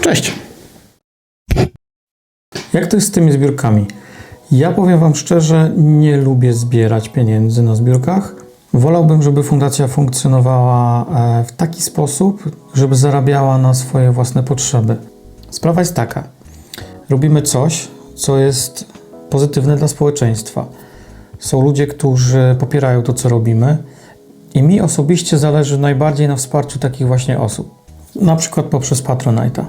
Cześć. Jak to jest z tymi zbiórkami? Ja powiem Wam szczerze, nie lubię zbierać pieniędzy na zbiórkach. Wolałbym, żeby fundacja funkcjonowała e, w taki sposób, żeby zarabiała na swoje własne potrzeby. Sprawa jest taka: robimy coś, co jest pozytywne dla społeczeństwa. Są ludzie, którzy popierają to, co robimy i mi osobiście zależy najbardziej na wsparciu takich właśnie osób, na przykład poprzez Patronite'a.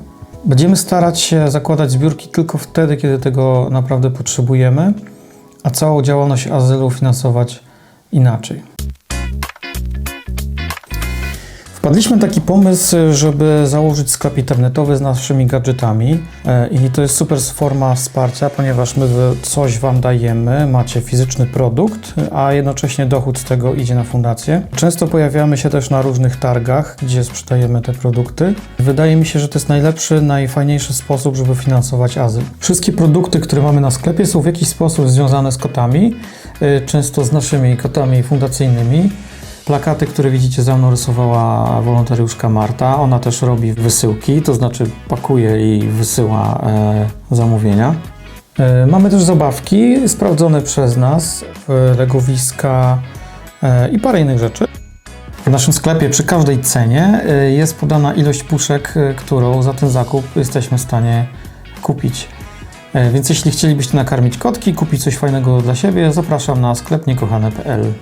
Będziemy starać się zakładać zbiórki tylko wtedy, kiedy tego naprawdę potrzebujemy, a całą działalność azylu finansować inaczej. Wpadliśmy na taki pomysł, żeby założyć sklep internetowy z naszymi gadżetami E, i to jest super forma wsparcia, ponieważ my coś Wam dajemy, macie fizyczny produkt, a jednocześnie dochód z tego idzie na fundację. Często pojawiamy się też na różnych targach, gdzie sprzedajemy te produkty. Wydaje mi się, że to jest najlepszy, najfajniejszy sposób, żeby finansować azyl. Wszystkie produkty, które mamy na sklepie są w jakiś sposób związane z kotami, e, często z naszymi kotami fundacyjnymi. Plakaty, które widzicie za mną rysowała wolontariuszka Marta. Ona też robi wysyłki, to znaczy pakuje i wysyła e, zamówienia. E, mamy też zabawki sprawdzone przez nas, e, legowiska e, i parę innych rzeczy. W naszym sklepie przy każdej cenie e, jest podana ilość puszek, e, którą za ten zakup jesteśmy w stanie kupić. E, Więc jeśli chcielibyście nakarmić kotki, kupić coś fajnego dla siebie, zapraszam na sklep niekochane.pl.